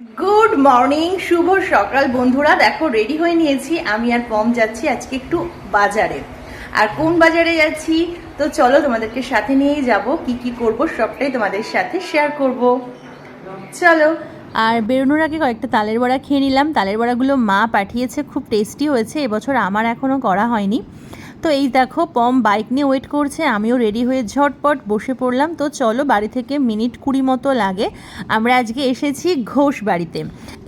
Good morning শুভ সকাল। বন্ধুরা, দেখো রেডি হয়ে নিয়েছি। আমি আর পম যাচ্ছি আজকে একটু বাজারে। আর কোন বাজারে যাচ্ছি? তো চলো, তোমাদেরকে সাথে নিয়েই যাব। কি কি করব, সবটাই তোমাদের সাথে শেয়ার করব। চলো। আর বেরোনোর আগে কয়েকটা তালের বড়া খেয়ে নিলাম। তালের বড়াগুলো মা পাঠিয়েছে, খুব টেস্টি হয়েছে। এবছর আমার এখনও করা হয়নি। তো এই দেখো, পম বাইক নিয়ে ওয়েট করছে, আমিও রেডি হয়ে ঝটপট বসে পড়লাম। তো চলো, বাড়ি থেকে মিনিট কুড়ি মতো লাগে। আমরা আজকে এসেছি ঘোষ বাড়িতে।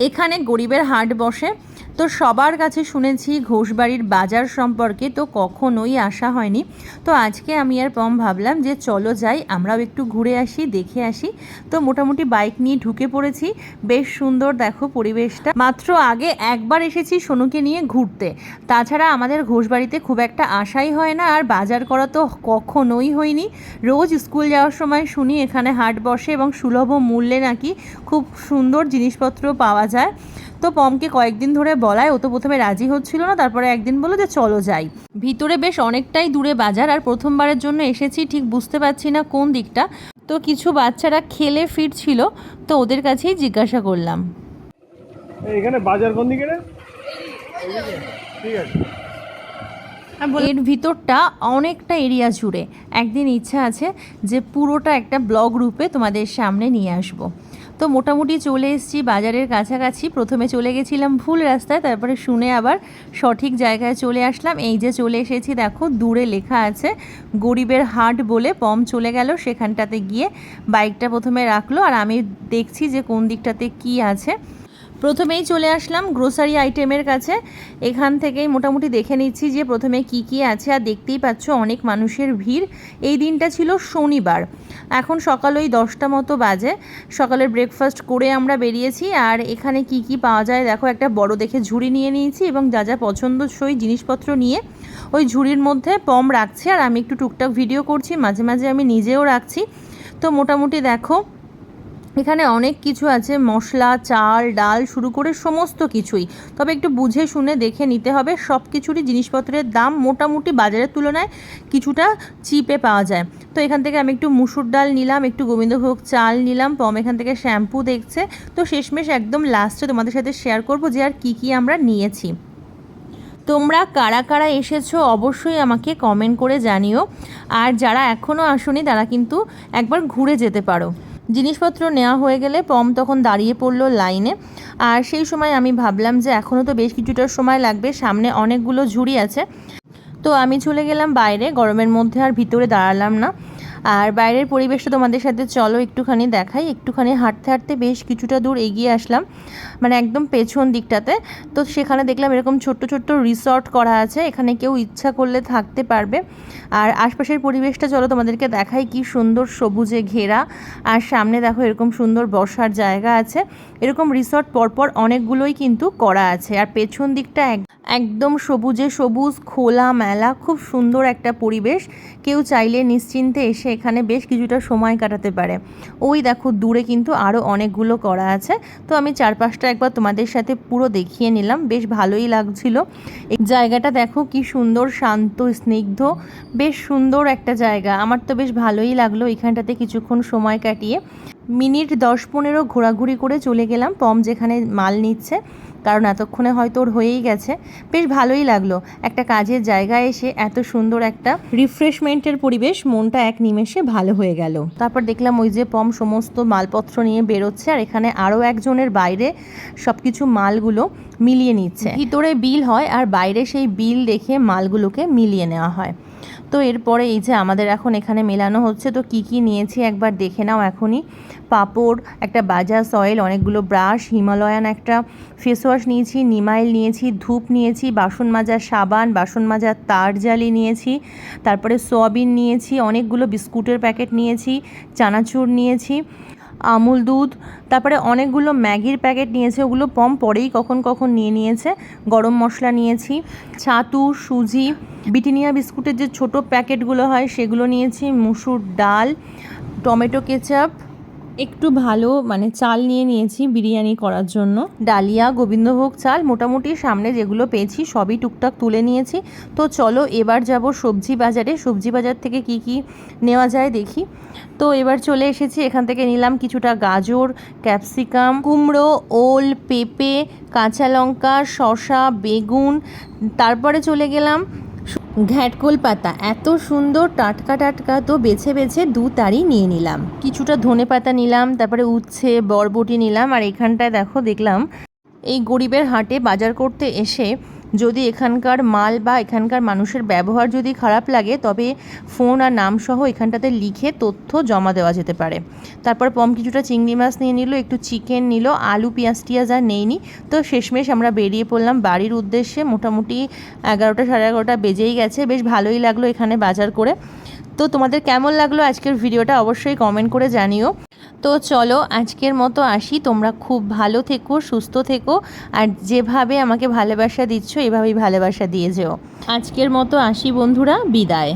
এখানে গরিবের হাট বসে। তো সবার কাছে শুনেছি ঘোষবাড়ির বাজার সম্পর্কে, তো কখনোই আসা হয়নি। তো আজকে আমি আর পম ভাবলাম যে চলো যাই, আমরাও একটু ঘুরে আসি, দেখে আসি। তো মোটামুটি বাইক নিয়ে ঢুকে পড়েছি। বেশ সুন্দর দেখো পরিবেশটা। মাত্র আগে একবার এসেছি সোনুকে নিয়ে ঘুরতে। তাছাড়া আমাদের ঘোষবাড়িতে খুব একটা আশাই হয় না, আর বাজার করা তো কখনোই হয়নি। রোজ স্কুল যাওয়ার সময় শুনি এখানে হাট বসে এবং সুলভ মূল্যে নাকি খুব সুন্দর জিনিসপত্র পাওয়া যায়। তো পমকে কয়েকদিন ধরে বলায় ও তো প্রথমে রাজি হচ্ছিল না তারপরে একদিন বলো যে চলো যাই। ভিতরে বেশ অনেকটাই দূরে বাজার আর প্রথমবারের জন্য এসেছি ঠিক বুঝতে পারছি না কোন দিকটা। তো কিছু বাচ্চারা খেলে ফিরছিল তো ওদের কাছেই জিজ্ঞাসা করলাম। এখানে বাজার কোন দিকে ঠিক আছে। এর ভিতরটা অনেকটা এরিয়া জুড়ে। একদিন ইচ্ছা আছে যে পুরোটা একটা ব্লগ রূপে তোমাদের সামনে নিয়ে আসব। তো মোটামুটি চলে এসেছি বাজারের কাছাকাছি। প্রথমে চলে গেছিলাম ভুল রাস্তায়, তারপরে শুনে আবার সঠিক জায়গায় চলে আসলাম। এই যে চলে এসেছি, দেখো, দূরে লেখা আছে, গরিবের হাট বলে পম চলে গেল। সেখানটাতে গিয়ে বাইকটা প্রথমে রাখল। আর আমি দেখছি যে কোন দিকটাতে কি আছে। প্রথমেই চলে আসলাম গ্রোসারি আইটেমের কাছে। এখান থেকেই মোটামুটি দেখে নিচ্ছি যে প্রথমে কি কি আছে। আর দেখতেই পাচ্ছ অনেক মানুষের ভিড়। এই দিনটা ছিল শনিবার। এখন সকাল ওই দশটা মতো বাজে। সকালের ব্রেকফাস্ট করে আমরা বেরিয়েছি। আর এখানে কি কি পাওয়া যায় দেখো, একটা বড় দেখে ঝুড়ি নিয়ে নিয়েছি এবং যা যা পছন্দসই জিনিসপত্র নিয়ে ওই ঝুড়ির মধ্যে পম রাখছি। আর আমি একটু টুকটাক ভিডিও করছি। মাঝে মাঝে আমি নিজেও রাখছি। তো মোটামুটি দেখো এখানে অনেক কিছু আছে, মশলা, চাল, ডাল শুরু করে সমস্ত কিছুই। তবে একটু বুঝে শুনে দেখে নিতে হবে, সব কিছুরই জিনিসপত্রের দাম মোটামুটি বাজারের তুলনায় কিছুটা চিপে পাওয়া যায়। তো এখান থেকে আমি একটু মুসুর ডাল নিলাম, একটু গোবিন্দভোগ চাল নিলাম, পম এখান থেকে শ্যাম্পু দেখছে। তো শেষমেশ একদম লাস্টে তোমাদের সাথে শেয়ার করব যে আর কী কী আমরা নিয়েছি। তোমরা কারা কারা এসেছ অবশ্যই আমাকে কমেন্ট করে জানিও। আর যারা এখনও আসোনি তারা কিন্তু একবার ঘুরে যেতে পারো। জিনিসপত্র নেওয়া হয়ে গেলে পম তখন দাঁড়িয়ে পড়ল লাইনে। আর সেই সময় আমি ভাবলাম যে এখনও তো বেশ কিছুটা সময় লাগবে, সামনে অনেকগুলো ঝুড়ি আছে। তো আমি চলে গেলাম বাইরে, গরমের মধ্যে আর ভিতরে দাঁড়ালাম না। আর বাইরের পরিবেশটা তোমাদের সাথে চলো একটুখানি দেখাই। একটুখানি হাঁটতে হাঁটতে বেশ কিছুটা দূর এগিয়ে আসলাম মানে একদম পেছন দিকটাতে। তো সেখানে দেখলাম এরকম ছোট্ট ছোট্ট রিসর্ট করা আছে, এখানে কেউ ইচ্ছা করলে থাকতে পারবে। আর আশপাশের পরিবেশটা চলো তোমাদেরকে দেখাই, কি সুন্দর সবুজে ঘেরা। আর সামনে দেখো এরকম সুন্দর বসার জায়গা আছে। এরকম রিসর্ট পরপর অনেকগুলোই কিন্তু করা আছে। আর পেছন দিকটা এক, একদম সবুজে সবুজ খোলা মেলা খুব সুন্দর একটা পরিবেশ। কেউ চাইলে নিশ্চিন্তে এসে এখানে বেশ কিছুটা সময় কাটাতে পারে। ওই দেখো, দূরে কিন্তু আরও অনেকগুলো করা আছে। তো আমি চারপাশটা একবার তোমাদের সাথে পুরো দেখিয়ে নিলাম। বেশ ভালোই লাগছিল। এই জায়গাটা দেখো, কি সুন্দর, শান্ত, স্নিগ্ধ, বেশ সুন্দর একটা জায়গা। আমার তো বেশ ভালোই লাগল এখানটাতে কিছুক্ষণ সময় কাটিয়ে। মিনিট দশ পনেরো ঘোরাঘুরি করে চলে গেলাম। পম যেখানে মাল নিচ্ছে কারণ এতক্ষণে হয়তো ওর হয়েই গেছে। বেশ ভালোই লাগল। একটা কাজের জায়গায় এসে এত সুন্দর একটা রিফ্রেশমেন্টের পরিবেশ, মনটা এক নিমেষে ভালো হয়ে গেল। তারপর দেখলাম ওই যে পম সমস্ত মালপত্র নিয়ে বেরোচ্ছে আর এখানে আরও একজনের বাইরে সব কিছু মালগুলো মিলিয়ে নিচ্ছে। ভিতরে বিল হয় আর বাইরে সেই বিল দেখে মালগুলোকে মিলিয়ে নেওয়া হয়। তো এরপরে এই যে আমাদের এখন এখানে মেলানো হচ্ছে, তো কি কি নিয়েছি একবার দেখে নাও এখনই। পাপড়, একটা বাজাজ অয়েল, অনেকগুলো ব্রাশ, হিমালয়ান একটা ফেস ওয়াশ নিয়েছি, নিমাইল নিয়েছি, ধূপ নিয়েছি, বাসন মাজার সাবান, বাসন মাজার তার জালি নিয়েছি, তারপরে সোয়াবিন নিয়েছি, অনেকগুলো বিস্কুটের প্যাকেট নিয়েছি, চানাচুর নিয়েছি। আমুল দুধ, তারপরে অনেকগুলো ম্যাগির প্যাকেট নিয়েছে, ওগুলো পম পরেই কখন কখন নিয়ে নিয়েছে। গরম মশলা নিয়েছি, ছাতু, সুজি, বিটিনিয়া বিস্কুটের যে ছোট প্যাকেটগুলো হয়, সেগুলো নিয়েছি, মুসুর ডাল, টমেটো কেচাপ একটু ভালো মানে চাল নিয়ে নিয়েছি বিরিয়ানি করার জন্য। ডালিয়া, গোবিন্দভোগ চাল মোটামুটি সামনে যেগুলো পেয়েছি সবই টুকটাক তুলে নিয়েছি। তো চলো এবার যাব সবজি বাজারে। সবজি বাজার থেকে কি কি নেওয়া যায় দেখি। তো এবার চলে এসেছি, এখান থেকে নিলাম কিছুটা গাজর, ক্যাপসিকাম, কুমড়ো, ওল, পেঁপে, কাঁচা লঙ্কা, শসা, বেগুন। তারপরে চলে গেলাম ঘ্যাটকোল পাতা। এত সুন্দর টাটকা টাটকা, তো বেছে বেছে দু তারি নিয়ে নিলাম। কিছুটা ধনে পাতা নিলাম, তারপরে উচ্ছে, বরবটি নিলাম, আর এখানটায় দেখো দেখলাম, এই গরিবের হাটে বাজার করতে এসে যদি এখানকার মাল বা এখানকার মানুষের ব্যবহার যদি খারাপ লাগে, তবে ফোন আর নাম সহ এখানটাতে লিখে তথ্য জমা দেওয়া যেতে পারে। তারপর পম কিছুটা চিংড়ি মাছ নিয়ে নিল, একটু চিকেন নিল, আলু, পেঁয়াজ টিয়াজ আর নেইনি। তো শেষমেশ আমরা বেরিয়ে পড়লাম বাড়ির উদ্দেশ্যে। মোটামুটি এগারোটা সাড়ে এগারোটা বেজেই গেছে। বেশ ভালোই লাগল এখানে বাজার করে। তো তোমাদের কেমন লাগল আজকের ভিডিওটা অবশ্যই কমেন্ট করে জানিও। তো চলো আজকের মতো আসি। তোমরা খুব ভালো থেকো, সুস্থ থেকো, আর যেভাবে আমাকে ভালোবাসা দিচ্ছ, এভাবেই ভালোবাসা দিয়ে যেও। আজকের মতো আসি বন্ধুরা, বিদায়।